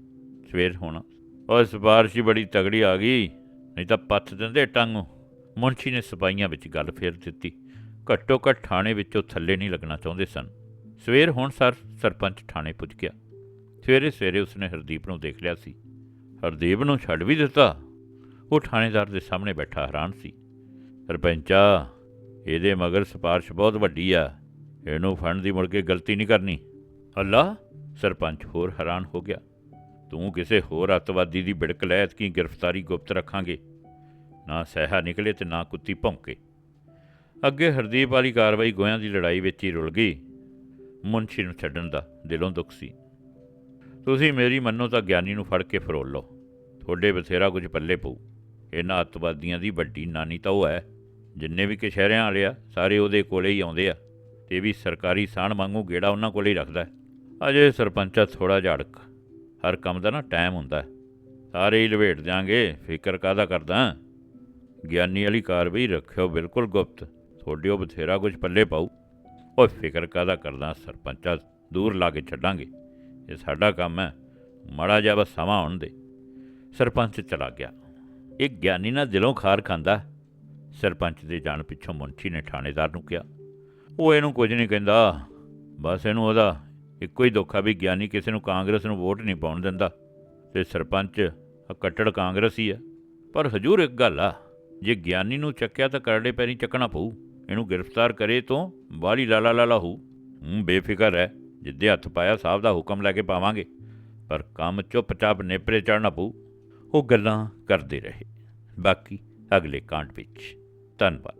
ਸਵੇਰ ਹੋਣਾ। ਔਰ ਸਿਫਾਰਸ਼ੀ ਬੜੀ ਤਗੜੀ ਆ ਗਈ। ਨਹੀਂ ਤਾਂ ਪੱਥ ਦਿੰਦੇ ਟੰਗ। ਵਾਂਗੂ ਮੁੰਸ਼ੀ ਨੇ ਸਿਪਾਹੀਆਂ ਵਿੱਚ ਗੱਲ ਫੇਰ ਦਿੱਤੀ। ਘੱਟੋ ਘੱਟ ਥਾਣੇ ਵਿੱਚੋਂ ਥੱਲੇ ਨਹੀਂ ਲੱਗਣਾ ਚਾਹੁੰਦੇ ਸਨ। ਸਵੇਰ ਹੋਣ ਸਰ ਸਰਪੰਚ ਥਾਣੇ ਪੁੱਜ ਗਿਆ। ਸਵੇਰੇ ਸਵੇਰੇ ਉਸਨੇ ਹਰਦੀਪ ਨੂੰ ਦੇਖ ਲਿਆ ਸੀ। ਹਰਦੀਪ ਨੂੰ ਛੱਡ ਵੀ ਦਿੱਤਾ? ਉਹ ਥਾਣੇਦਾਰ ਦੇ ਸਾਹਮਣੇ ਬੈਠਾ ਹੈਰਾਨ ਸੀ। ਸਰਪੰਚਾ ਇਹਦੇ ਮਗਰ ਸਿਫਾਰਿਸ਼ ਬਹੁਤ ਵੱਡੀ ਆ। ਇਹਨੂੰ ਫੜਨ ਦੀ ਮੁੜ ਕੇ ਗਲਤੀ ਨਹੀਂ ਕਰਨੀ। ਅੱਲਾ ਸਰਪੰਚ ਹੋਰ ਹੈਰਾਨ ਹੋ ਗਿਆ। ਤੂੰ ਕਿਸੇ ਹੋਰ ਅੱਤਵਾਦੀ ਦੀ ਬਿੜਕ ਲੈ ਕੀ ਗ੍ਰਿਫਤਾਰੀ ਗੁਪਤ ਰੱਖਾਂਗੇ। ਨਾ ਸਹਿਆ ਨਿਕਲੇ ਤੇ ਨਾ ਕੁੱਤੀ ਭੌਂਕੇ। ਅੱਗੇ ਹਰਦੀਪ ਵਾਲੀ ਕਾਰਵਾਈ ਗੋਇਆਂ ਦੀ ਲੜਾਈ ਵਿੱਚ ਹੀ ਰੁਲ ਗਈ। ਮੁੰਸ਼ੀ ਨੂੰ ਛੱਡਣ ਦਾ ਦਿਲੋਂ ਦੁੱਖ ਸੀ। ਤੁਸੀਂ ਮੇਰੀ ਮੰਨੋ ਤਾਂ ਗਿਆਨੀ ਨੂੰ ਫੜ ਕੇ ਫਰੋਲ ਲਓ। ਤੁਹਾਡੇ ਬਥੇਰਾ ਕੁਝ ਪੱਲੇ ਪਊ। ਇਹਨਾਂ ਅੱਤਵਾਦੀਆਂ ਦੀ ਵੱਡੀ ਨਾਨੀ ਤਾਂ ਉਹ ਹੈ। ਜਿੰਨੇ ਵੀ ਕਸ਼ਹਿਰਿਆਂ ਵਾਲੇ ਆ, ਸਾਰੇ ਉਹਦੇ ਕੋਲੇ ਹੀ ਆਉਂਦੇ ਆ। ਤੇ ਵੀ ਸਰਕਾਰੀ ਸਾਣ ਵਾਂਗੂ ਗੇੜਾ ਉਹਨਾਂ ਕੋਲੇ ਹੀ ਰੱਖਦਾ ਅਜੇ ਸਰਪੰਚਾ ਥੋੜਾ ਝੜਕ ਹਰ ਕੰਮ ਦਾ ਨਾ ਟਾਈਮ ਹੁੰਦਾ ਸਾਰੇ ਹੀ ਲਵੇਟ ਦਿਆਂਗੇ। ਫਿਕਰ ਕਾਦਾ ਕਰਦਾ? ਗਿਆਨੀ ਵਾਲੀ ਕਾਰਵਾਈ ਰੱਖਿਓ, ਬਿਲਕੁਲ ਗੁਪਤ। ਤੁਹਾਡੇ ਉਹ ਬਥੇਰਾ ਕੁਝ ਪੱਲੇ ਪਾਉ ਉਹ ਫਿਕਰ ਕਾਦਾ ਕਰਦਾ? ਸਰਪੰਚਾ ਦੂਰ ਲਾ ਕੇ ਛੱਡਾਂਗੇ। ਇਹ ਸਾਡਾ ਕੰਮ ਹੈ। ਮਾੜਾ ਜਿਹਾ ਬਸ ਸਮਾਂ ਆਉਣ ਦੇ। ਸਰਪੰਚ ਚਲਾ ਗਿਆ। ਇਹ ਗਿਆਨੀ ਨਾਲ ਦਿਲੋਂ ਖਾਰ ਖਾਂਦਾ ਸਰਪੰਚ ਦੇ ਜਾਣ ਪਿੱਛੋਂ ਮੁੰਸ਼ੀ ਨੇ ਥਾਣੇਦਾਰ ਨੂੰ ਕਿਹਾ, ਉਹ ਇਹਨੂੰ ਕੁਝ ਨਹੀਂ ਕਹਿੰਦਾ। ਬਸ ਇਹਨੂੰ ਉਹਦਾ ਇੱਕੋ ਹੀ ਦੁੱਖ ਆ ਵੀ ਗਿਆਨੀ ਕਿਸੇ ਨੂੰ ਕਾਂਗਰਸ ਨੂੰ ਵੋਟ ਨਹੀਂ ਪਾਉਣ ਦਿੰਦਾ। ਤੇ ਸਰਪੰਚ ਕੱਟੜ ਕਾਂਗਰਸੀ ਆ। ਪਰ ਹਜੂਰ ਇੱਕ ਗੱਲ ਆ, ਜੇ ਗਿਆਨੀ ਨੂੰ ਚੱਕਿਆ ਤਾਂ ਕਰੜੇ ਪੈਰੀ ਚੱਕਣਾ ਪਊ। ਇਹਨੂੰ ਗ੍ਰਿਫਤਾਰ ਕਰੇ ਤੋਂ ਬਾਹਲੀ ਲਾਲਾ ਲਾਲਾ ਹੋ। ਹੂੰ, ਬੇਫਿਕਰ ਹੈ ਜਿੱਦੇ ਹੱਥ ਪਾਇਆ ਸਾਹਿਬ ਦਾ ਹੁਕਮ ਲੈ ਕੇ ਪਾਵਾਂਗੇ। ਪਰ ਕੰਮ ਚੁੱਪਚਾਪ ਨੇਪਰੇ ਚੜਨਾ ਪਊ। ਉਹ ਗੱਲਾਂ ਕਰਦੇ ਰਹੇ। ਬਾਕੀ ਅਗਲੇ ਕਾਂਡ ਵਿੱਚ। ਧੰਨਵਾਦ।